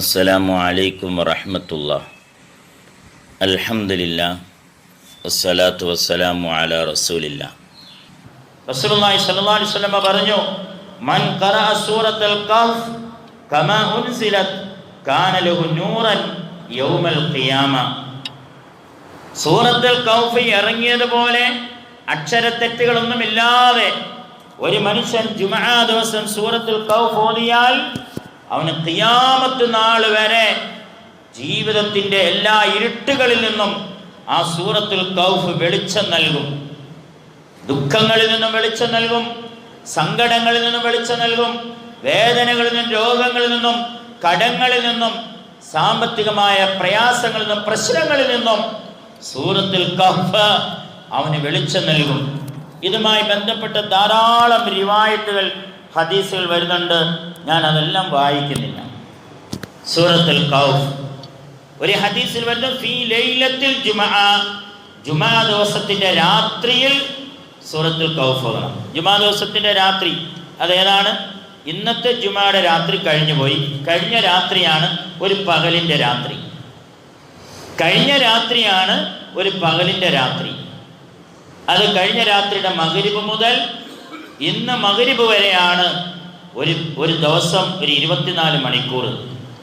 അസ്സലാമു അലൈക്കും വറഹമത്തുള്ള. അൽഹംദുലില്ലാ വസ്സലാത്തു വസ്സലാമു അല റസൂലില്ല. റസൂലുള്ളാഹി സ്വല്ലല്ലാഹു അലൈഹി വസല്ലമ പറഞ്ഞു മൻ ഖറഅ സൂറത്തുൽ ഖഫ് കമാ ഉൻസിലത് കാന ലഹു നൂറൻ യൗമൽ ഖിയാമ. സൂറത്തുൽ കൗഫ് ഇറങ്ങിയതുപോലെ അക്ഷരത്തെറ്റുകളൊന്നുമില്ലാതെ ഒരു മനുഷ്യൻ ജുമആ ദിവസം സൂറത്തുൽ കൗഫ് ഓതിയാൽ അവന് കിയാമത്ത് നാൾ വരെ ജീവിതത്തിന്റെ എല്ലാ ഇരുട്ടുകളിൽ നിന്നും ആ സൂറത്തിൽ കൗഫ് വെളിച്ചം നൽകും. ദുഃഖങ്ങളിൽ നിന്നും വെളിച്ചം നൽകും. സങ്കടങ്ങളിൽ നിന്നും വെളിച്ചം നൽകും. വേദനകളിൽ നിന്നും രോഗങ്ങളിൽ നിന്നും കടങ്ങളിൽ നിന്നും സാമ്പത്തികമായ പ്രയാസങ്ങളിൽ നിന്നും പ്രശ്നങ്ങളിൽ നിന്നും സൂറത്തിൽ കഹ്ഫ് അവന് വെളിച്ചം നൽകും. ഇതുമായി ബന്ധപ്പെട്ട ധാരാളം റിവായത്തുകൾ ഹദീസുകൾ വരുന്നുണ്ട് ഞാൻ അതെല്ലാം വായിക്കുന്നില്ല. സൂറത്തുൽ കൗഫ് ഒരു ഹദീസിൽ വരുന്നു ഫീ ലൈലത്തിൽ ജുമാ ജുമാ ദിവസത്തിന്റെ രാത്രിയിൽ സൂറത്തുൽ കൗഫ് ഓതണം. ജുമാ ദിവസത്തിന്റെ രാത്രി അതേതാണ്? ഇന്നത്തെ ജുമായുടെ രാത്രി കഴിഞ്ഞു പോയി. കഴിഞ്ഞ രാത്രിയാണ് ഒരു പകലിന്റെ രാത്രി. കഴിഞ്ഞ രാത്രിയാണ് ഒരു പകലിന്റെ രാത്രി. അത് കഴിഞ്ഞ രാത്രിയുടെ മകരിബ് മുതൽ ഇന്ന് മകരിബ് വരെയാണ് ഒരു ഒരു ദിവസം ഒരു ഇരുപത്തിനാല് മണിക്കൂർ.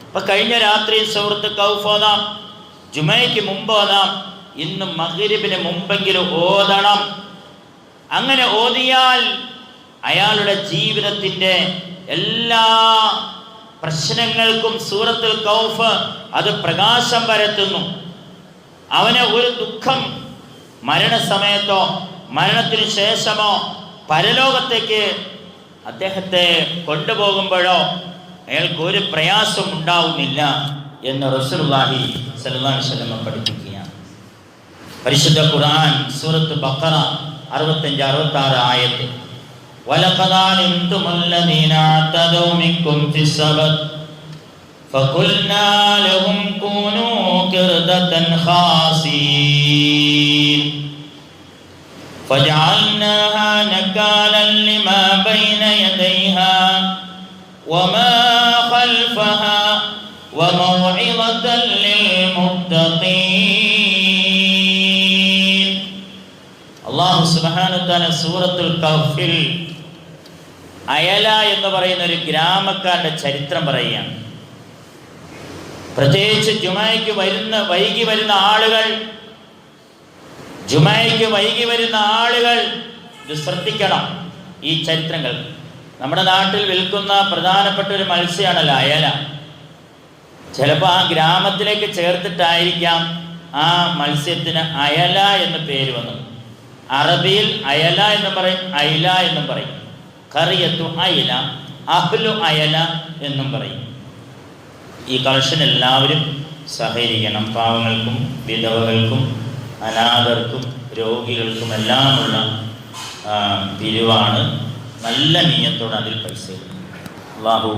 അപ്പൊ കഴിഞ്ഞ രാത്രി സുഹൃത്ത് കൗഫ് ഓതാം ജുമയ്ക്ക് മുമ്പ് ഓതാം ഇന്ന് മകരിബിന് മുമ്പെങ്കിലും ഓതണം. അങ്ങനെ ഓതിയാൽ അയാളുടെ ജീവിതത്തിന്റെ എല്ലാ പ്രശ്നങ്ങൾക്കും സൂറത്തുൽ കൗഫ് അത് പ്രകാശം പരത്തുന്നു. അവന് ഒരു ദുഃഖം മരണസമയത്തോ മരണത്തിനു ശേഷമോ പരലോകത്തേക്ക് അദ്ദേഹത്തെ കൊണ്ടുപോകുമ്പോഴോ അയാൾക്ക് ഒരു പ്രയാസം ഉണ്ടാവുന്നില്ല എന്ന് റസൂലുള്ളാഹി സ്വല്ലല്ലാഹു അലൈഹി വസല്ലം പഠിപ്പിക്കുകയാണ് പരിശുദ്ധ ഖുർആൻ സൂറത്ത് ബഖറ അറുപത്തഞ്ച് അറുപത്തി ആറ് ആയത്ത് ولقد علمتم الذين اعتدوا منكم في السبت فقلنا لهم كونوا قردة خاسين فجعلناها نكالا لما بين يديها وما خلفها وموعظة للمتقين അള്ളാഹു സുബാനുത്താല സൂറത്തുൽ കഫിൽ അയല എന്ന് പറയുന്ന ഒരു ഗ്രാമക്കാരുടെ ചരിത്രം പറയുകയാണ് പ്രത്യേകിച്ച് ജുമായ്ക്ക് വരുന്ന വൈകി വരുന്ന ആളുകൾ ജുമായ്ക്ക് വൈകി വരുന്ന ആളുകൾ ഇത് ശ്രദ്ധിക്കണം. ഈ ചരിത്രങ്ങൾ. നമ്മുടെ നാട്ടിൽ വിൽക്കുന്ന പ്രധാനപ്പെട്ട ഒരു മത്സ്യമാണല്ലോ അയല. ചിലപ്പോൾ ആ ഗ്രാമത്തിലേക്ക് ചേർത്തിട്ടായിരിക്കാം ആ മത്സ്യത്തിന് അയല എന്ന പേര് വന്നത്. അറബിയിൽ അയല എന്ന് പറയും അയല എന്നും പറയും. കറിയത്തു അയല അഹ്ലു അയല എന്നും പറയും. ഈ കളക്ഷൻ എല്ലാവരും സഹകരിക്കണം. പാവങ്ങൾക്കും വിധവകൾക്കും അനാഥർക്കും രോഗികൾക്കും എല്ലാമുള്ള പിരിവാണ് നല്ല നീയത്തോടെ അതിൽ പൈസ. അള്ളാഹു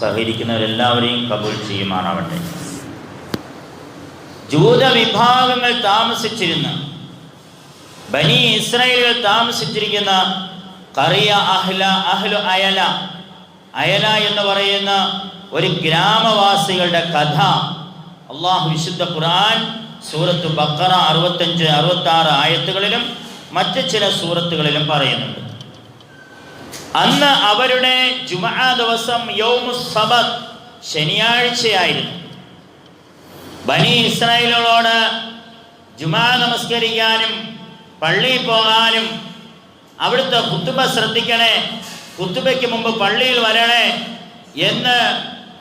സഹകരിക്കുന്നവരെല്ലാവരെയും കബൂൾ ചെയ്യുമാറാവട്ടെ ജൂത വിഭാഗങ്ങൾ താമസിച്ചിരുന്ന ബനി ഇസ്രായേലുകൾ താമസിച്ചിരിക്കുന്ന കറിയ അഹ്ല അഹ്ലു അയല അയല എന്ന് പറയുന്ന ഒരു ഗ്രാമവാസികളുടെ കഥ അള്ളാഹു വിശുദ്ധ ഖുർആൻ സൂറത്ത് ബക്കറ അറുപത്തഞ്ച് അറുപത്തി ആറ് ആയത്തുകളിലും മറ്റ് ചില സൂറത്തുകളിലും പറയുന്നുണ്ട്. അന്ന് അവരുടെ ജുമാ ദിവസം യോമു സബത് ശനിയാഴ്ചയായിരുന്നു. ബനി ഇസ്രായേലുകളോട് ജുമാ നമസ്കരിക്കാനും പള്ളിയിൽ പോകാനും അവിടുത്തെ കുത്തുബ ശ്രദ്ധിക്കണേ കുത്തുബയ്ക്ക് മുമ്പ് പള്ളിയിൽ വരണേ എന്ന്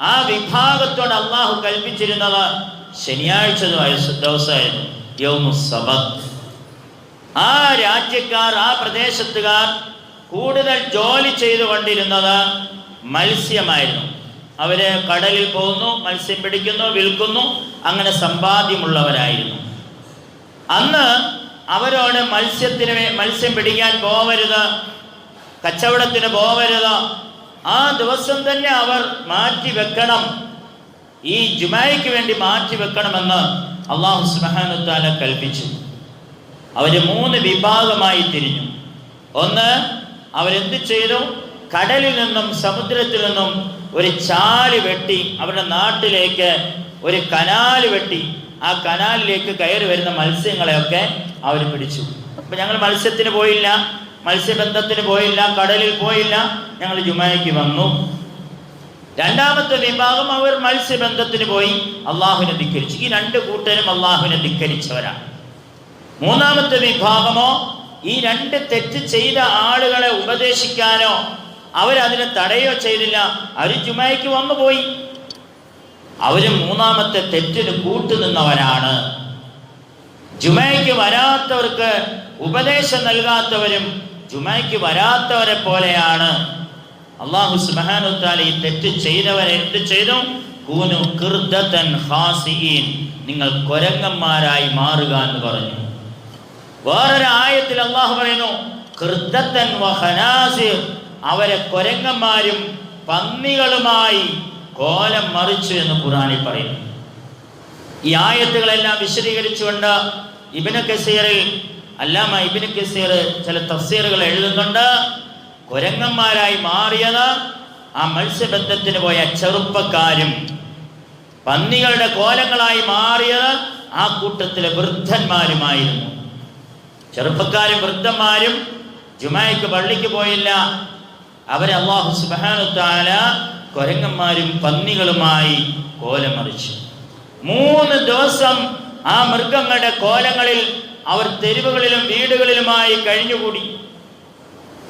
ആ വിഭാഗത്തോട് അള്ളാഹു കൽപ്പിച്ചിരുന്നത് ശനിയാഴ്ച ദിവസ- ദിവസമായിരുന്നു യോമു സബത്ത് ആ രാജ്യക്കാർ ആ പ്രദേശത്തുകാർ കൂടുതൽ ജോലി ചെയ്തുകൊണ്ടിരുന്നത് മത്സ്യമായിരുന്നു. അവർ കടലിൽ പോകുന്നു മത്സ്യം പിടിക്കുന്നു വിൽക്കുന്നു അങ്ങനെ സമ്പാദ്യമുള്ളവരായിരുന്നു. അന്ന് അവരോട് മത്സ്യത്തിന് മത്സ്യം പിടിക്കാൻ പോവരുത് കച്ചവടത്തിന് പോവരുത്. ആ ദിവസം തന്നെ അവർ മാറ്റി വെക്കണം. ഈ ജുമായ്ക്ക് വേണ്ടി മാറ്റി വെക്കണമെന്ന് അള്ളാഹു സുബാനുത്താല കൽപ്പിച്ചു. അവർ മൂന്ന് വിഭാഗമായി തിരിഞ്ഞു. ഒന്ന് അവരെന്ത് ചെയ്തു? കടലിൽ നിന്നും സമുദ്രത്തിൽ നിന്നും ഒരു ചാൽ വെട്ടി അവരുടെ നാട്ടിലേക്ക് ഒരു കനാല് വെട്ടി. ആ കനാലിലേക്ക് കയറി വരുന്ന മത്സ്യങ്ങളെയൊക്കെ അവർ പിടിച്ചു. അപ്പം ഞങ്ങൾ മത്സ്യത്തിന് പോയില്ല മത്സ്യബന്ധത്തിന് പോയില്ല കടലിൽ പോയില്ല. ഞങ്ങൾ ജുമായ്ക്ക് വന്നു. രണ്ടാമത്തെ വിഭാഗം അവർ മത്സ്യബന്ധത്തിന് പോയി അള്ളാഹുവിനെ ധിക്കരിച്ചു. ഈ രണ്ട് കൂട്ടരും അള്ളാഹുവിനെ ധിക്കരിച്ചവരാണ്. മൂന്നാമത്തെ വിഭാഗമോ ഈ രണ്ട് തെറ്റ് ചെയ്ത ആളുകളെ ഉപദേശിക്കാനോ അവരതിനെ തടയോ ചെയ്തില്ല. അവർ ജുമായിക്ക് വന്നു പോയി. അവർ മൂന്നാമത്തെ തെറ്റിന് കൂട്ടുനിന്നവരാണ് ജുമയ്ക്ക് വരാത്തവർക്ക് ഉപദേശം നൽകാത്തവരും ജുമയ്ക്ക് വരാത്തവരെ പോലെയാണ്. അള്ളാഹു സുബാനുത്താല ഈ തെറ്റ് ചെയ്തവരെ എന്ത് ചെയ്തു? കൂനു കിർദത്തൻ ഹാസിയീൻ നിങ്ങൾ കൊരങ്ങന്മാരായി മാറുക എന്ന് പറഞ്ഞു. വേറൊരു ആയത്തിൽ അള്ളാഹു പറയുന്നു കിർദത്തൻ വഹനാസിർ അവരെ കൊരങ്ങന്മാരും പന്നികളുമായി കോലം മറിച്ചു എന്ന് ഖുറാനിൽ പറയുന്നു. ഈ ആയത്തുകളെല്ലാം വിശദീകരിച്ചുകൊണ്ട് ഇബിന് കസീറിൽ അല്ലാമ ഇബിന് കസീർ ചില തഫ്സീറുകൾ എഴുതുന്നുണ്ട്. കുരങ്ങന്മാരായി മാറിയത് ആ മത്സ്യബന്ധത്തിന് പോയ ചെറുപ്പക്കാരും പന്നികളുടെ കോലങ്ങളായി മാറിയത് ആ കൂട്ടത്തിലെ വൃദ്ധന്മാരുമായിരുന്നു. ചെറുപ്പക്കാരും വൃദ്ധന്മാരും ജുമായിക്ക് പള്ളിക്ക് പോയില്ല. അവരെ അള്ളാഹു സുബാനുത്താല കൊരങ്ങന്മാരും പന്നികളുമായി കോലമറിച്ചു. മൂന്ന് ദിവസം ആ മൃഗങ്ങളുടെ കോലങ്ങളിൽ അവർ തെരുവുകളിലും വീടുകളിലുമായി കഴിഞ്ഞുകൂടി.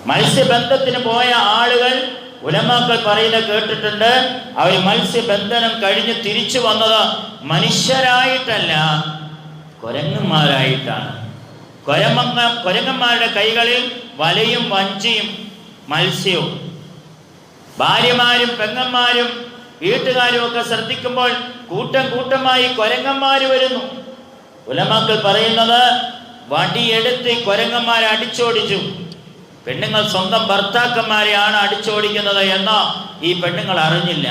മത്സ്യബന്ധത്തിന് പോയ ആളുകൾ ഉലമാക്കൾ പറയുന്നത് കേട്ടിട്ടുണ്ട്. അവർ മത്സ്യബന്ധനം കഴിഞ്ഞ് തിരിച്ചു വന്നത് മനുഷ്യരായിട്ടല്ല കൊരങ്ങന്മാരായിട്ടാണ്. കൊരമങ്ങ കൊരങ്ങന്മാരുടെ കൈകളിൽ വലയും വഞ്ചിയും മത്സ്യവും. ഭാര്യമാരും പെങ്ങന്മാരും വീട്ടുകാരും ഒക്കെ ശ്രദ്ധിക്കുമ്പോൾ കൂട്ടം കൂട്ടമായി കൊരങ്ങന്മാര് വരുന്നു. ഉലമാക്കൾ പറയുന്നത് വടിയെടുത്ത് കൊരങ്ങന്മാരെ അടിച്ചോടിച്ചു. പെണ്ണുങ്ങൾ സ്വന്തം ഭർത്താക്കന്മാരെയാണ് അടിച്ചോടിക്കുന്നത് എന്ന് ഈ പെണ്ണുങ്ങൾ അറിഞ്ഞില്ല.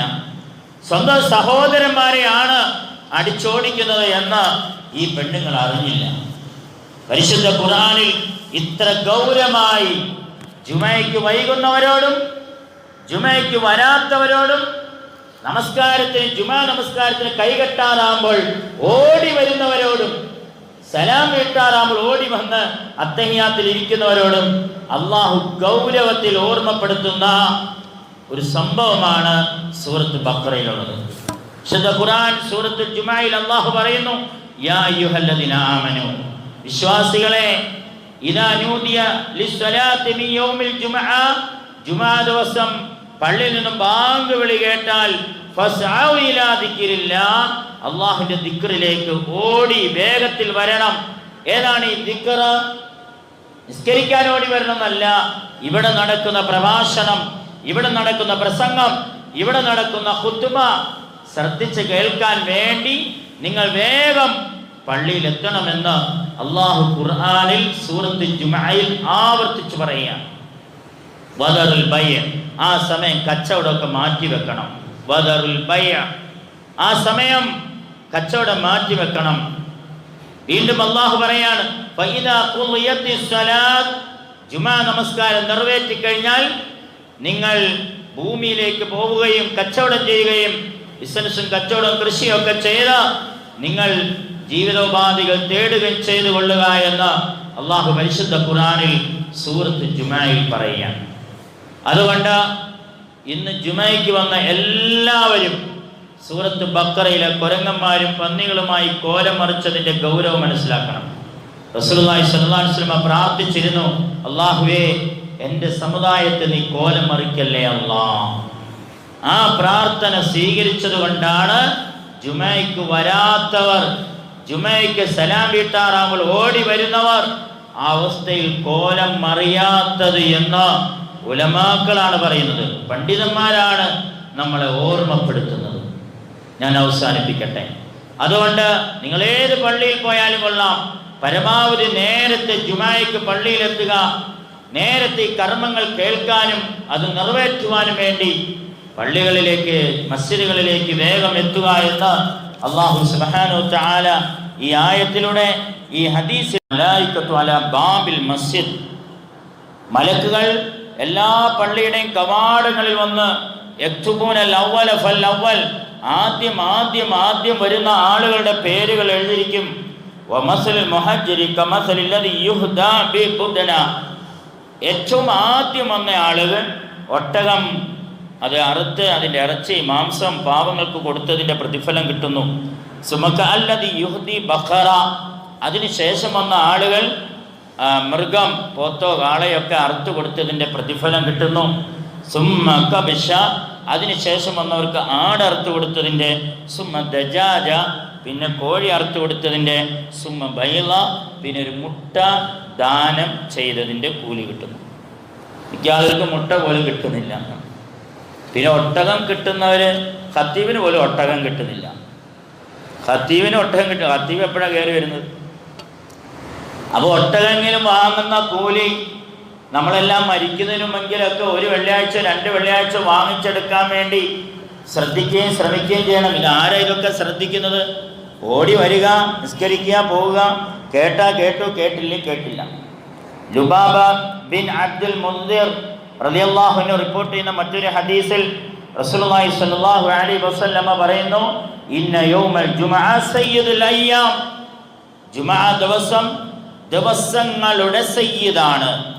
സ്വന്തം സഹോദരന്മാരെയാണ് അടിച്ചോടിക്കുന്നത് എന്ന് ഈ പെണ്ണുങ്ങൾ അറിഞ്ഞില്ല. പരിശുദ്ധ ഖുറാനിൽ ഇത്ര ഗൗരവമായി ജുമയ്ക്ക് വൈകുന്നവരോടും ജുമയ്ക്ക് വരാത്തവരോടും നമസ്കാരത്തിന് ജുമാ നമസ്കാരത്തിന് കൈകെട്ടാറാകുമ്പോൾ ഓടി വരുന്നവരോടും സലാം വീട്ടാറാകുമ്പോൾ ഓടി വന്ന് അത്തഹിയാത്തിൽ ഇരിക്കുന്നവരോടും അള്ളാഹു ഗൗരവത്തിൽ ഓർമ്മപ്പെടുത്തുന്ന ഒരു സംഭവമാണ് സൂറത്ത് ബക്രയിലുള്ളത് വിശുദ്ധ ഖുർആൻ സൂറത്ത് ജുമായിൽ അള്ളാഹു പറയുന്നു യാ വിശ്വാസികളെ ഇദാ നൂദിയ യൗമിൽ ജുമാ ദിവസം പള്ളിയിൽ നിന്നും ബാങ്ക് വിളി കേട്ടാൽ അള്ളാഹുവിന്റെ ദിക്റിലേക്ക് ഓടി വേഗത്തിൽ വരണം. ഏതാണ് ഈ ദിക്കർ നിസ്കരിക്കാൻ ഓടി വരണമെന്നല്ല. ഇവിടെ നടക്കുന്ന പ്രഭാഷണം ഇവിടെ നടക്കുന്ന പ്രസംഗം ഇവിടെ നടക്കുന്ന ഹുത്തുമ ശ്രദ്ധിച്ച് കേൾക്കാൻ വേണ്ടി നിങ്ങൾ വേഗം പള്ളിയിൽ എത്തണമെന്ന് അള്ളാഹു ഖുർആനിൽ സൂറത്ത് ജുമയിൽ ആവർത്തിച്ചു പറയുക ആ സമയം കച്ചവടമൊക്കെ മാറ്റി വെക്കണം ബയ്യ ആ സമയം കച്ചവടം മാറ്റി വെക്കണം. വീണ്ടും അള്ളാഹു പറയാണ് ജുമാ നമസ്കാരം നിറവേറ്റി കഴിഞ്ഞാൽ നിങ്ങൾ ഭൂമിയിലേക്ക് പോവുകയും കച്ചവടം ചെയ്യുകയും ബിസിനസ്സും കച്ചവടം കൃഷിയൊക്കെ ചെയ്ത് നിങ്ങൾ ജീവിതോപാധികൾ തേടുകയും ചെയ്തു കൊള്ളുക എന്ന് അള്ളാഹു പരിശുദ്ധ ഖുറാനിൽ സൂറത്ത് ജുമായിൽ പറയുകയാണ്. അതുകൊണ്ട് ഇന്ന് ജുമയ്ക്ക് വന്ന എല്ലാവരും സൂറത്ത് ബക്കറയിലെ കൊരങ്ങന്മാരും പന്നികളുമായി കോലം മറിച്ചതിന്റെ ഗൗരവം മനസ്സിലാക്കണം. റസൂലുള്ളാഹി സ്വല്ലല്ലാഹു അലൈഹി വസല്ലം പ്രാർത്ഥിച്ചിരുന്നു അള്ളാഹുവേ എന്റെ സമുദായത്തെ നീ കോലം മറിക്കല്ലേ അല്ലാ? ആ പ്രാർത്ഥന സ്വീകരിച്ചത് കൊണ്ടാണ് ജുമയ്ക്ക് വരാത്തവർ ജുമയ്ക്ക് സലാം വീട്ടാറാകുമ്പോൾ ഓടി വരുന്നവർ ആ അവസ്ഥയിൽ കോലം മറിയാത്തത് എന്ന് ഉലമാക്കളാണ് പറയുന്നത്. പണ്ഡിതന്മാരാണ് നമ്മളെ ഓർമ്മപ്പെടുത്തുന്നത്. ഞാൻ അവസാനിപ്പിക്കട്ടെ. അതുകൊണ്ട് നിങ്ങൾ ഏത് പള്ളിയിൽ പോയാലും കൊള്ളാം. പരമാവധി നേരത്തെ ജുമായ്ക്ക് പള്ളിയിലെത്തുക. നേരത്തെ ഈ കർമ്മങ്ങൾ കേൾക്കാനും അത് നിറവേറ്റുവാനും വേണ്ടി പള്ളികളിലേക്ക് മസ്ജിദുകളിലേക്ക് വേഗം എത്തുക എന്ന് അള്ളാഹു സുബ്ഹാനഹു തആല ഈ ആയത്തിലൂടെ ഈ ഹദീസിൽ മലായിക്കത്തു അല ബാബിൽ മസ്ജിദ്. മലക്കുകൾ എല്ലാ പള്ളിയുടെയും കവാടങ്ങളിൽ വന്ന് ഫൽ അവൽ ആദ്യം ആദ്യം ആദ്യം വരുന്ന ആളുകളുടെ പേരുകൾ എഴുതിയിരിക്കും. ഏറ്റവും ആദ്യം വന്ന ആളുകൾ ഒട്ടകം അത് അറുത്ത് അതിന്റെ ഇറച്ചി മാംസം പാവങ്ങൾക്ക് കൊടുത്തതിന്റെ പ്രതിഫലം കിട്ടുന്നു. സുമക്ക അല്ലതി യുഹ്ദി ബഖറ. അതിനുശേഷം വന്ന ആളുകൾ മൃഗം പോത്തോ കാളയൊക്കെ അറുത്തു കൊടുത്തതിന്റെ പ്രതിഫലം കിട്ടുന്നു. സുമ്മ കബിഷ അതിനുശേഷം വന്നവർക്ക് ആട് അറുത്തു കൊടുത്തതിന്റെ സുമ്മ ദജാജ. പിന്നെ കോഴി അറുത്തു കൊടുത്തതിന്റെ സുമ്മ ബൈള. പിന്നെ ഒരു മുട്ട ദാനം ചെയ്തതിന്റെ കൂലി കിട്ടുന്നു. മിക്ക ആളുകൾക്ക് മുട്ട പോലും കിട്ടുന്നില്ല. പിന്നെ ഒട്ടകം കിട്ടുന്നവര് ഖത്തീബിന് പോലും ഒട്ടകം കിട്ടുന്നില്ല. ഖത്തീബിന് ഒട്ടകം കിട്ടും. ഖത്തീബ് എപ്പോഴാണ് കയറി വരുന്നത്? അപ്പോൾ ഒട്ടകെങ്കിലും വാങ്ങുന്ന കൂലി നമ്മളെല്ലാം മരിക്കുന്നതിന് മുമ്പിലൊക്കെ ഒരു വെള്ളിയാഴ്ച രണ്ട് വെള്ളിയാഴ്ച വാങ്ങിച്ചെടുക്കാൻ വേണ്ടി ശ്രദ്ധിക്കുകയും ശ്രമിക്കുകയും ചെയ്യണം. ഇത് ആരാ ഇതൊക്കെ ശ്രദ്ധിക്കുന്നത്? ഓടി വരിക നിസ്കരിക്കുക പോവുക. കേട്ടാ കേട്ടു കേട്ടില്ലേ കേട്ടില്ല. ലുബാബ ബിൻ അബ്ദുൽ മുന്ദിർ റലിയല്ലാഹുവിന് റിപ്പോർട്ട് ചെയ്യുന്ന മറ്റൊരു ഹദീസിൽ റസൂലുള്ളാഹി സ്വല്ലല്ലാഹു അലൈഹി വസല്ലമ പറയുന്നു ഇന്ന യൗമൽ ജുമഅ സയ്യിദുൽ അയ്യാം. ജുമഅ ദിവസം ദിവസങ്ങളുടെ സയ്യിദാണ്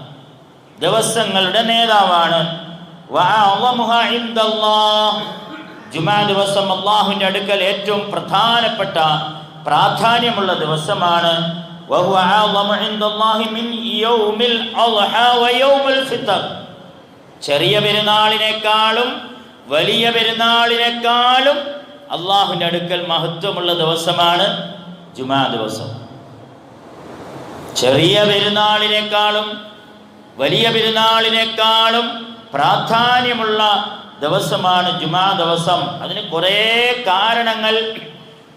ദിവസങ്ങളുടെ നേതാവാണ്. ജുമാ ദിവസം അള്ളാഹുവിന്റെ അടുക്കൽ ഏറ്റവും പ്രധാനപ്പെട്ട പ്രാധാന്യമുള്ള ദിവസമാണ്. ചെറിയ പെരുന്നാളിനേക്കാളും വലിയ പെരുന്നാളിനേക്കാളും അള്ളാഹുവിന്റെ അടുക്കൽ മഹത്വമുള്ള ദിവസമാണ് ജുമാ ദിവസം ചെറിയ പെരുന്നാളിനേക്കാളും വലിയ പെരുന്നാളിനേക്കാളും പ്രാധാന്യമുള്ള ദിവസമാണ് ജുമാ ദിവസം. അതിന് കുറേ കാരണങ്ങൾ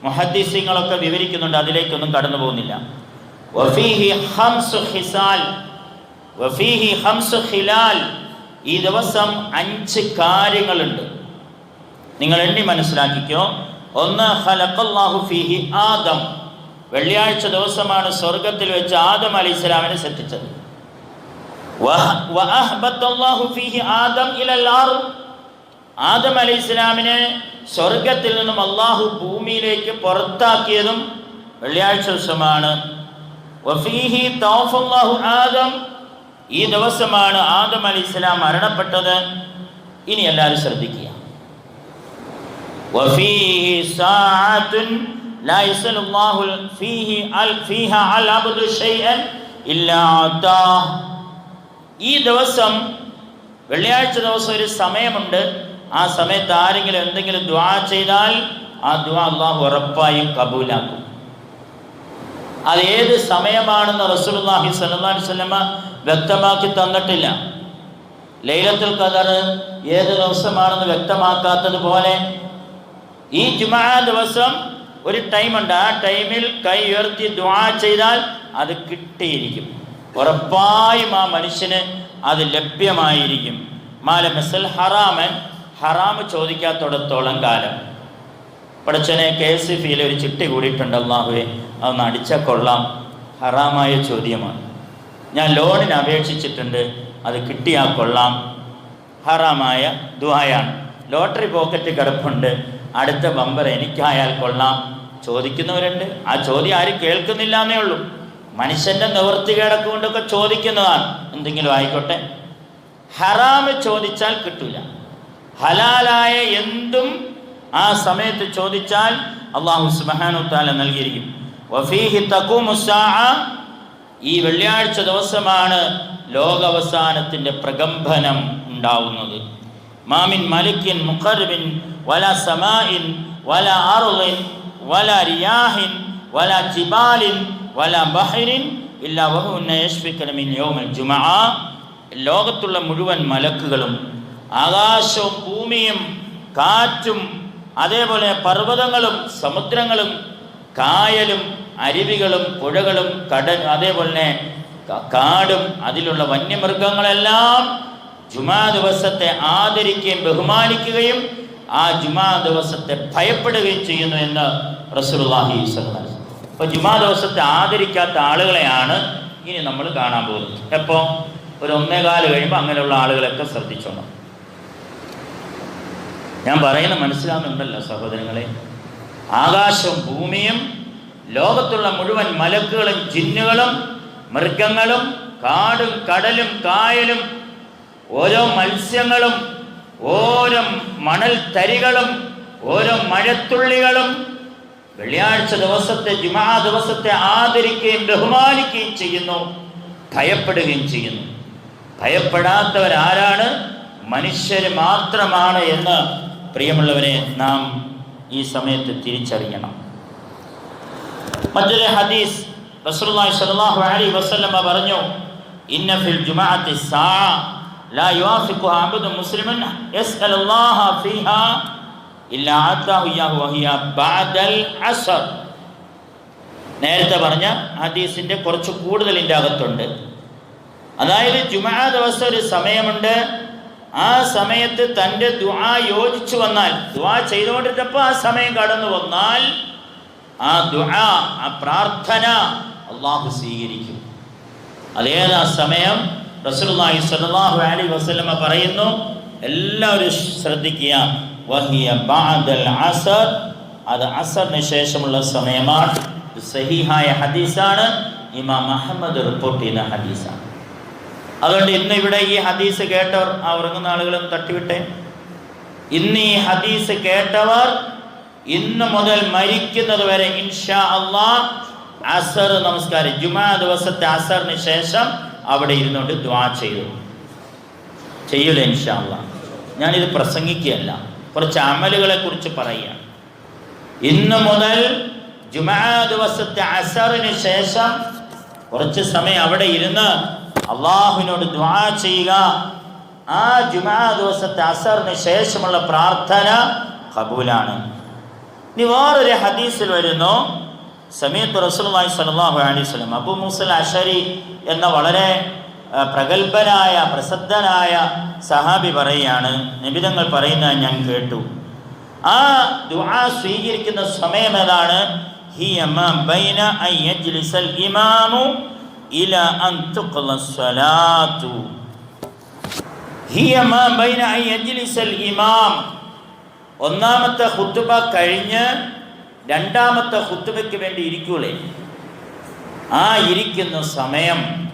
മുഹദ്ദിസിങ്ങളൊക്കെ വിവരിക്കുന്നുണ്ട്. അതിലേക്കൊന്നും കടന്നു പോകുന്നില്ല. ഈ ദിവസം അഞ്ച് കാര്യങ്ങളുണ്ട്. നിങ്ങൾ എണ്ണി മനസ്സിലാക്കിക്കോ. ഒന്ന് ഫീഹി ആദം. വെള്ളിയാഴ്ച ദിവസമാണ് സ്വർഗത്തിൽ വെച്ച് ആദം അലി ഇസ്ലാമിനെ സെറ്റിച്ചത് ആദം അലി ഇസ്ലാമിനെ സ്വർഗത്തിൽ നിന്നും അള്ളാഹു ഭൂമിയിലേക്ക് പുറത്താക്കിയതും വെള്ളിയാഴ്ച ദിവസമാണ്. ആദം. ഈ ദിവസമാണ് ആദം അലി ഇസ്ലാം മരണപ്പെട്ടത്. ഇനി എല്ലാവരും ശ്രദ്ധിക്കുക. لا يسأل الله فيه فيها العبد شيئا إلا أعطاه ഈ ദിവസം വെള്ളിയാഴ്ച ദിവസം ഒരു സമയമുണ്ട് ആ സമയത്ത് ആരെങ്കിലും എന്തെങ്കിലും ദ്വാ ചെയ്താൽ ആ ദ്വാ അള്ളാഹു ഉറപ്പായും കബൂലാക്കും അത് ഏത് സമയമാണെന്ന് റസൂലുള്ളാഹി സ്വല്ലല്ലാഹി അലൈഹി വസല്ലമ വ്യക്തമാക്കി തന്നിട്ടില്ല ലൈലത്തുൽ ഖദർ ഏത് ദിവസമാണെന്ന് വ്യക്തമാക്കാത്തതുപോലെ ഈ ജുമാ ദിവസം ഒരു ടൈമുണ്ട് ആ ടൈമിൽ കൈ ഉയർത്തി ദ്വാ ചെയ്താൽ അത് കിട്ടിയിരിക്കും. ഉറപ്പായും ആ മനുഷ്യന് അത് ലഭ്യമായിരിക്കും. മാല മെസൽ ഹറാമൻ ഹറാമ് ചോദിക്കാത്തോടത്തോളം കാലം. പടച്ചനെ കെ എസ് ഫിയിൽ ഒരു ചിട്ടി കൂടിയിട്ടുണ്ട് അള്ളാഹുവെ അതൊന്ന് അടിച്ചാൽ കൊള്ളാം. ഹറാമായ ചോദ്യമാണ്. ഞാൻ ലോണിന് അപേക്ഷിച്ചിട്ടുണ്ട് അത് കിട്ടിയാൽ കൊള്ളാം. ഹറാമായ ദുആയാണ്. ലോട്ടറി പോക്കറ്റ് കിടപ്പുണ്ട്. അടുത്ത ബമ്പർ എനിക്കായാൽ കൊള്ളാം. ചോദിക്കുന്നവരുണ്ട്. ആ ചോദ്യം ആരും കേൾക്കുന്നില്ല എന്നേ ഉള്ളൂ. മനുഷ്യന്റെ നിവൃത്തി കിടക്കുകൊണ്ടൊക്കെ ചോദിക്കുന്നതാണ്. എന്തെങ്കിലും ആയിക്കോട്ടെ. ഹറാമ് ചോദിച്ചാൽ കിട്ടില്ല ഹലാലായ എന്തും ആ സമയത്ത് ചോദിച്ചാൽ അള്ളാഹു സുബ്ഹാനഹു താല നൽകിയിരിക്കും. വഫീഹി ഈ വെള്ളിയാഴ്ച ദിവസമാണ് ലോകാവസാനത്തിന്റെ പ്രകമ്പനം ഉണ്ടാവുന്നത്. മാമിൻ മലിക്കിൻ മുഖർബിൻ വല സമാൻ വല അറുളിൻ വല റിയാഹിൻ വല ജിബാലിൻ വല ബഹരിൻ ഇല്ല വഹുന്ന യശ്ഫിക്കന മിൻ യൗമൽ ജുമഅ ലോകത്തുള്ള മുഴുവൻ മലക്കുകളും ആകാശവും ഭൂമിയും കാറ്റും അതേപോലെ പർവതങ്ങളും സമുദ്രങ്ങളും കായലും അരുവികളും പുഴകളും കട അതേപോലെ തന്നെ കാടും അതിലുള്ള വന്യമൃഗങ്ങളെല്ലാം ജുമാ ദിവസത്തെ ആദരിക്കുകയും ബഹുമാനിക്കുകയും ആ ജുമാ ദിവസത്തെ ഭയപ്പെടുകയും ചെയ്യുന്നു എന്ന് റസൂലുള്ളാഹി സ്വല്ലല്ലാഹു അലൈഹി ജുമാ ദിവസത്തെ ആദരിക്കാത്ത ആളുകളെയാണ് ഇനി നമ്മൾ കാണാൻ പോകുന്നത്. എപ്പോൾ ഒരു ഒന്നേകാൽ കഴിയുമ്പോൾ അങ്ങനെയുള്ള ആളുകളൊക്കെ ശ്രദ്ധിച്ചോണം. ഞാൻ പറയുന്ന മനസ്സിലാകുന്നുണ്ടല്ലോ സഹോദരങ്ങളെ. ആകാശവും ഭൂമിയും ലോകത്തുള്ള മുഴുവൻ മലക്കുകളും ജിന്നുകളും മൃഗങ്ങളും കാടും കടലും കായലും ഓരോ മത്സ്യങ്ങളും ഓരോ മണൽ തരികളും ഓരോ മഴത്തുള്ളികളും വെള്ളിയാഴ്ച ദിവസത്തെ ജുമാ ദിവസത്തെ ആദരിക്കുകയും ബഹുമാനിക്കുകയും ചെയ്യുന്നു ഭയപ്പെടുകയും ചെയ്യുന്നു. ഭയപ്പെടാത്തവരാരാണ്? മനുഷ്യർ മാത്രമാണ് എന്ന് പ്രിയമുള്ളവരെ നാം ഈ സമയത്ത് തിരിച്ചറിയണം. മറ്റൊരു ഹദീസ് റസൂലുള്ളാഹി സ്വല്ലല്ലാഹു അലൈഹി വസല്ലമ പറഞ്ഞു ഇന്ന ഫിൽ ജുമാഅത്തി സാഅ ലാ യുവാഫിഖു അബ്ദു മുസ്ലിമൻ യസ്അലുല്ലാഹ ഫീഹാ ഇല്ലാ ആതാഹു ഇയ്യാഹു വഹിയ ബഅദൽ അസ്ർ നേരത്തെ പറഞ്ഞ ഹദീസിന്റെ കുറച്ച് കൂടുതൽ ഇതിന്റെ അകത്തുണ്ട്. അതായത് ജുമാ ദിവസം ഒരു സമയമുണ്ട്. ആ സമയത്ത് തന്റെ ദുആ യോജിച്ചു വന്നാൽ ദുആ ചെയ്തുകൊണ്ടിരുന്നപ്പോൾ ആ സമയം കടന്നു വന്നാൽ ആ ദുആ ആ പ്രാർത്ഥന അള്ളാഹു സ്വീകരിക്കും. അതേതാ സമയം? റസൂലുള്ളാഹി സ്വല്ലല്ലാഹു അലൈഹി വസല്ലമ പറയുന്നു എല്ലാവരും ശ്രദ്ധിക്കുക. വഹിയ ബഅദൽ അസർ. അത് അസറിന് ശേഷമുള്ള സമയമാണ്. സഹിഹായ ഹദീസാണ്. ഇമാം അഹമ്മദ് റിപ്പോർട്ട് ചെയ്യുന്ന ഹദീസാണ്. അതുകൊണ്ട് ഇന്ന് ഇവിടെ ഈ ഹദീസ് കേട്ടവർ ആ ഉറങ്ങുന്ന ആളുകളും തട്ടിവിട്ടെ. ഇന്ന് ഈ ഹദീസ് കേട്ടവർ ഇന്ന് മുതൽ മരിക്കുന്നത് വരെ ഇൻഷാ അള്ളാ അസർ നമസ്കാരം. ജുമാ ദിവസത്തെ അസറിന് ശേഷം അവിടെ ഇരുന്നുകൊണ്ട് ദ്വാ ചെയ്തു. ചെയ്യൂല ഇൻഷാ അള്ളാ ഞാനിത് പ്രസംഗിക്കുകയല്ല കുറച്ച് അമലുകളെ കുറിച്ച് പറയുക ഇന്നു മുതൽ ജുമാ ദിവസത്തെ അസറിന് ശേഷം കുറച്ച് സമയം അവിടെ ഇരുന്ന് അള്ളാഹുവിനോട് ദ്വാ ചെയ്യുക. ആ ജുമാ ദിവസത്തെ അസറിന് ശേഷമുള്ള പ്രാർത്ഥന കബൂലാണ്. ഇനി വേറൊരു ഹദീസിൽ വരുന്നു. സമയത്ത് റസൂലുള്ളാഹി സ്വല്ലല്ലാഹു അലൈഹി സ്വലം അബു മുസൽ അഷരി എന്ന വളരെ പ്രഗത്ഭനായ പ്രസിദ്ധനായ സഹാബി പറയുകയാണ് നിബിതങ്ങൾ പറയുന്നത് ഞാൻ കേട്ടു. ആ ദുആ സ്വീകരിക്കുന്ന സമയം ഏതാണ്? ഒന്നാമത്തെ കഴിഞ്ഞ് രണ്ടാമത്തെ ഹുത്തുബയ്ക്ക് വേണ്ടി ഇരിക്കൂലേ? ആ ഇരിക്കുന്ന സമയം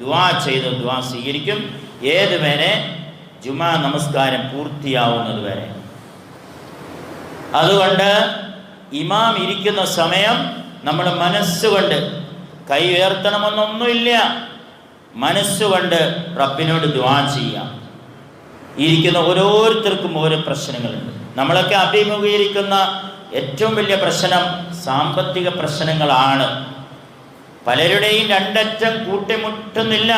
ദുആ ചെയ്ത് ദുആ സ്വീകരിക്കും. ഏതുവരെ ജുമാ നമസ്കാരം പൂർത്തിയാവുന്നത് വരെ. അതുകൊണ്ട് ഇമാം ഇരിക്കുന്ന സമയം നമ്മൾ മനസ്സുകൊണ്ട് കൈ ഉയർത്തണമെന്നൊന്നുമില്ല. മനസ്സുകൊണ്ട് റബ്ബിനോട് ദ്വാ ചെയ്യാം. ഇരിക്കുന്ന ഓരോരുത്തർക്കും ഓരോ പ്രശ്നങ്ങളുണ്ട്. നമ്മളൊക്കെ അഭിമുഖീകരിക്കുന്ന ഏറ്റവും വലിയ പ്രശ്നം സാമ്പത്തിക പ്രശ്നങ്ങളാണ്. പലരുടെയും രണ്ടറ്റം കൂട്ടിമുട്ടുന്നില്ല.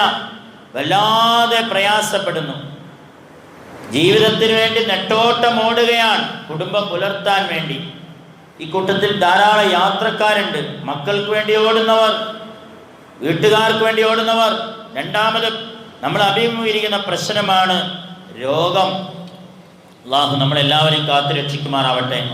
വല്ലാതെ പ്രയാസപ്പെടുന്നു. ജീവിതത്തിന് വേണ്ടി നെട്ടോട്ടം ഓടുകയാണ്. കുടുംബം പുലർത്താൻ വേണ്ടി. ഈ കൂട്ടത്തിൽ ധാരാളം യാത്രക്കാരുണ്ട്. മക്കൾക്ക് വേണ്ടി ഓടുന്നവർ വീട്ടുകാർക്ക് വേണ്ടി ഓടുന്നവർ. രണ്ടാമത് നമ്മൾ അഭിമുഖീകരിക്കുന്ന പ്രശ്നമാണ് രോഗം. അള്ളാഹു നമ്മളെല്ലാവരെയും കാത്തു രക്ഷിക്കുമാറാവട്ടെ